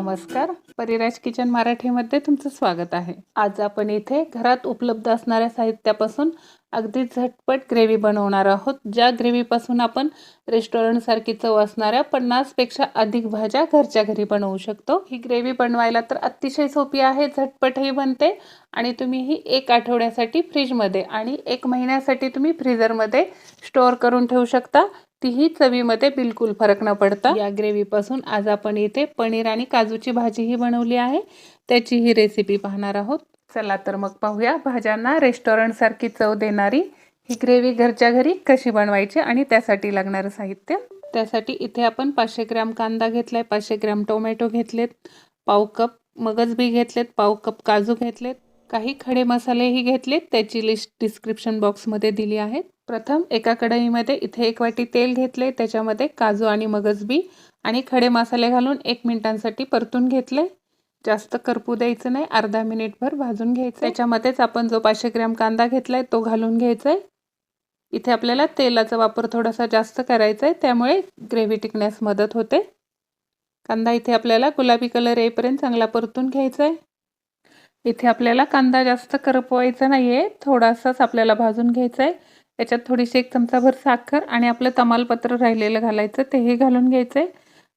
नमस्कार. परिराज किचन मराठीमध्ये तुमचं स्वागत आहे. आज आपण इथे घरात उपलब्ध असणाऱ्या साहित्यापासून अगदी झटपट ग्रेव्ही बनवणार आहोत ज्या ग्रेव्हीपासून आपण रेस्टॉरंटसारखी चव असणाऱ्या पन्नासपेक्षा अधिक भाज्या घरच्या घरी बनवू शकतो. ही ग्रेव्ही बनवायला तर अतिशय सोपी आहे झटपटही बनते आणि तुम्ही ही एक आठवड्यासाठी फ्रीजमध्ये आणि एक महिन्यासाठी तुम्ही फ्रीजरमध्ये स्टोअर करून ठेवू शकता. तीही चवीमध्ये बिलकुल फरक न पडता. या ग्रेव्हीपासून आज आपण इथे पनीर आणि काजूची भाजीही बनवली आहे. त्याची ही रेसिपी पाहणार आहोत. चला तर मग पाहूया भाज्यांना रेस्टॉरंटसारखी चव देणारी ही ग्रेव्ही घरच्या घरी कशी बनवायची आणि त्यासाठी लागणारं साहित्य. त्यासाठी इथे आपण पाचशे ग्रॅम कांदा घेतलाय पाचशे ग्रॅम टोमॅटो घेतलेत पाव कप मगज बी घेतलेत पाव कप काजू घेतलेत काही खडे मसालेही घेतलेत त्याची लिस्ट डिस्क्रिप्शन बॉक्समध्ये दिली आहे प्रथम एका कढईमध्ये इथे एक वाटी तेल घेतले त्याच्यामध्ये काजू आणि मगजबी आणि खडे मसाले घालून एक मिनिटांसाठी परतून घेतले. जास्त करपू द्यायचं नाही अर्धा मिनिटभर भाजून घ्यायचं. त्याच्यामध्येच आपण जो पाचशे ग्रॅम कांदा घेतलाय तो घालून घ्यायचा आहे इथे आपल्याला तेलाचा वापर थोडासा जास्त करायचा आहे त्यामुळे ग्रेव्ही टिकण्यास मदत होते. कांदा इथे आपल्याला गुलाबी कलर येईपर्यंत चांगला परतून घ्यायचा आहे इथे आपल्याला कांदा जास्त करपवायचा नाही आहे थोडासाच आपल्याला भाजून घ्यायचा आहे त्याच्यात थोडीशी एक चमचाभर साखर आणि आपलं तमालपत्र राहिलेलं घालायचं तेही घालून घ्यायचं आहे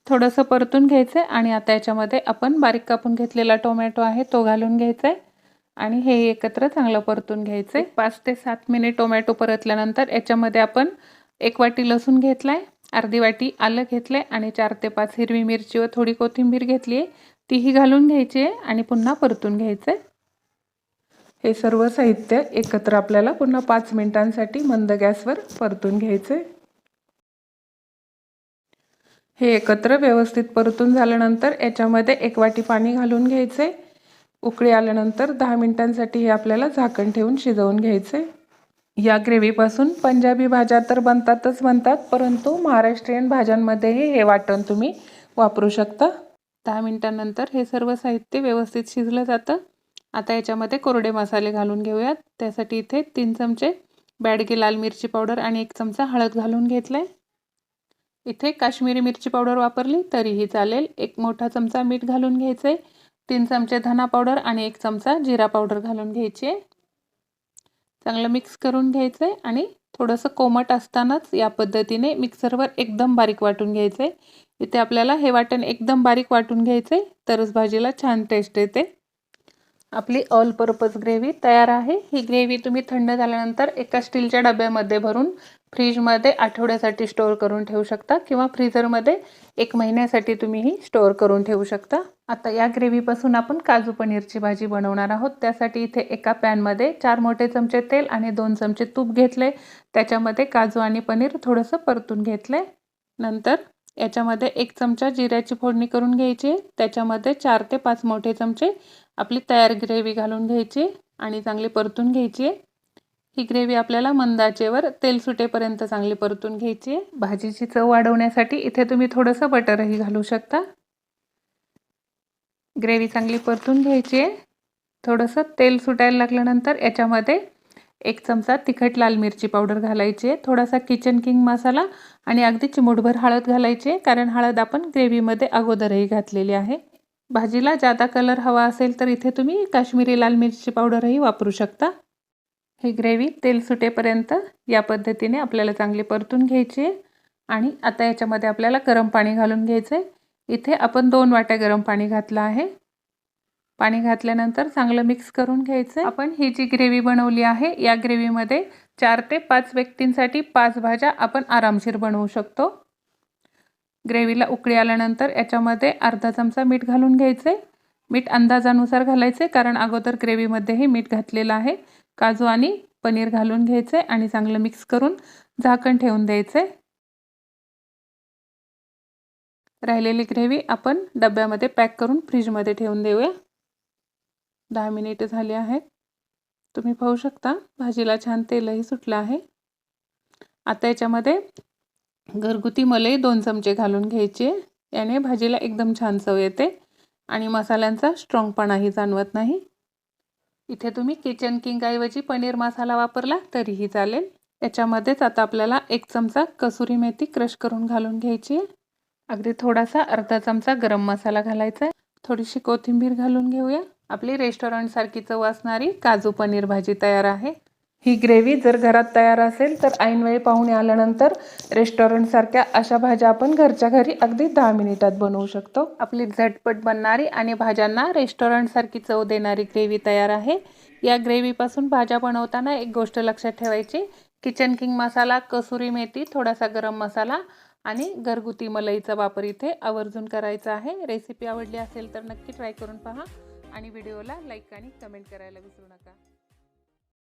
थोडंसं परतून घ्यायचं आहे आणि आता याच्यामध्ये आपण बारीक कापून घेतलेला टोमॅटो आहे तो घालून घ्यायचा आहे आणि हे एकत्र चांगलं परतून घ्यायचं आहे पाच ते सात मिनिट टोमॅटो परतल्यानंतर याच्यामध्ये आपण एक वाटी लसूण घेतला आहे अर्धी वाटी आलं घेतलं आहे आणि चार ते पाच हिरवी मिरची व थोडी कोथिंबीर घेतली आहे तीही घालून घ्यायची आहे आणि पुन्हा परतून घ्यायचं. आहे हे सर्व साहित्य एकत्र आपल्याला पुन्हा पाच मिनिटांसाठी मंद गॅसवर परतून घ्यायचे. हे एकत्र व्यवस्थित परतून झाल्यानंतर याच्यामध्ये एक वाटी पाणी घालून घ्यायचे. उकळी आल्यानंतर दहा मिनिटांसाठी हे आपल्याला झाकण ठेवून शिजवून घ्यायचे. या ग्रेव्हीपासून पंजाबी भाज्या तर बनतातच बनतात परंतु महाराष्ट्रीयन भाज्यांमध्येही हे वाटण तुम्ही वापरू शकता. दहा मिनटानंतर हे सर्व साहित्य व्यवस्थित शिजलं जातं. आता याच्यामध्ये कोरडे मसाले घालून घेऊयात. त्यासाठी इथे तीन चमचे बॅडगी लाल मिरची पावडर आणि एक चमचा हळद घालून घेतलं आहे इथे काश्मीरी मिरची पावडर वापरली तरीही चालेल. एक मोठा चमचा मीठ घालून घ्यायचं आहे तीन चमचे धना पावडर आणि एक चमचा जिरा पावडर घालून घ्यायची आहे. चांगलं मिक्स करून घ्यायचं आहे आणि थोडंसं कोमट असतानाच या पद्धतीने मिक्सरवर एकदम बारीक वाटून घ्यायचं आहे इथे आपल्याला हे वाटण एकदम बारीक वाटून घ्यायचं आहे तरच भाजीला छान टेस्ट येते. आपली ऑल पर्पज ग्रेव्ही तयार आहे. ही ग्रेव्ही तुम्ही थंड झाल्यानंतर एका स्टीलच्या डब्यामध्ये भरून फ्रीजमध्ये आठवड्यासाठी स्टोअर करून ठेवू शकता किंवा फ्रीझरमध्ये एक महिन्यासाठी तुम्ही ही स्टोअर करून ठेवू शकता. आता या ग्रेव्हीपासून आपण काजू पनीरची भाजी बनवणार आहोत. त्यासाठी इथे एका पॅनमध्ये चार मोठे चमचे तेल आणि दोन चमचे तूप घेतले. त्याच्यामध्ये काजू आणि पनीर थोडंसं परतून घेतले नंतर याच्यामध्ये एक चमचा जिऱ्याची फोडणी करून घ्यायची. त्याच्यामध्ये चार ते पाच मोठे चमचे आपली तयार ग्रेव्ही घालून घ्यायची आणि चांगली परतून घ्यायची. ही ग्रेव्ही आपल्याला मंदाचेवर तेल सुटेपर्यंत चांगली परतून घ्यायची. आहे भाजीची चव वाढवण्यासाठी इथे तुम्ही थोडंसं बटरही घालू शकता. ग्रेव्ही चांगली परतून घ्यायची. आहे थोडंसं तेल सुटायला लागल्यानंतर याच्यामध्ये एक चमचा तिखट लाल मिरची पावडर घालायची आहे थोडासा किचन किंग मसाला आणि अगदी चिमूटभर हळद घालायची आहे कारण हळद आपण ग्रेव्हीमध्ये अगोदरही घातलेली आहे. भाजीला जादा कलर हवा असेल तर इथे तुम्ही काश्मीरी लाल मिरची पावडरही वापरू शकता. ही ग्रेव्ही तेल सुटेपर्यंत या पद्धतीने आपल्याला चांगली परतून घ्यायची आहे आणि आता याच्यामध्ये आपल्याला गरम पाणी घालून घ्यायचं आहे इथे आपण दोन वाट्या गरम पाणी घातलं आहे. पाणी घातल्यानंतर चांगलं मिक्स करून घ्यायचं आपण ही जी ग्रेव्ही बनवली आहे या ग्रेव्हीमध्ये चार ते पाच व्यक्तींसाठी पाच भाज्या आपण आरामशीर बनवू शकतो. ग्रेव्हीला उकळी आल्यानंतर याच्यामध्ये अर्धा चमचा मीठ घालून घ्यायचे मीठ अंदाजानुसार घालायचे कारण अगोदर ग्रेव्हीमध्येही मीठ घातलेलं आहे. काजू आणि पनीर घालून घ्यायचे आणि चांगलं मिक्स करून झाकण ठेवून द्यायचे राहिलेली ग्रेव्ही आपण डब्यामध्ये पॅक करून फ्रीजमध्ये ठेवून देऊया. दहा मिनिटं झाली आहेत. तुम्ही पाहू शकता भाजीला छान तेलही सुटलं आहे. आता याच्यामध्ये घरगुती मलई दोन चमचे घालून घ्यायचे. याने भाजीला एकदम छान चव येते आणि मसाल्यांचा स्ट्रॉंगपणाही जाणवत नाही. इथे तुम्ही किचन किंगऐवजी पनीर मसाला वापरला तरीही चालेल. याच्यामध्येच आता आपल्याला एक चमचा कसुरी मेथी क्रश करून घालून घ्यायची अगदी थोडासा अर्धा चमचा गरम मसाला घालायचा आहे. थोडीशी कोथिंबीर घालून घेऊया. आपली रेस्टॉरंटसारखी चव असणारी काजू पनीर भाजी तयार आहे. ही ग्रेव्ही जर घरात तयार असेल तर ऐनवेळी पाहुणे आल्यानंतर रेस्टॉरंटसारख्या अशा भाज्या आपण घरच्या घरी अगदी दहा मिनिटात बनवू शकतो. आपली झटपट बनणारी आणि भाज्यांना रेस्टॉरंटसारखी चव देणारी ग्रेव्ही तयार आहे. या ग्रेव्हीपासून भाज्या बनवताना एक गोष्ट लक्षात ठेवायची. किचन किंग मसाला कसुरी मेथी थोडासा गरम मसाला आणि घरगुती मलईचा वापर इथे आवर्जून करायचा आहे. रेसिपी आवडली असेल तर नक्की ट्राय करून पहा. आणि व्हिडिओला लाईक आणि कमेंट करायला विसरू नका.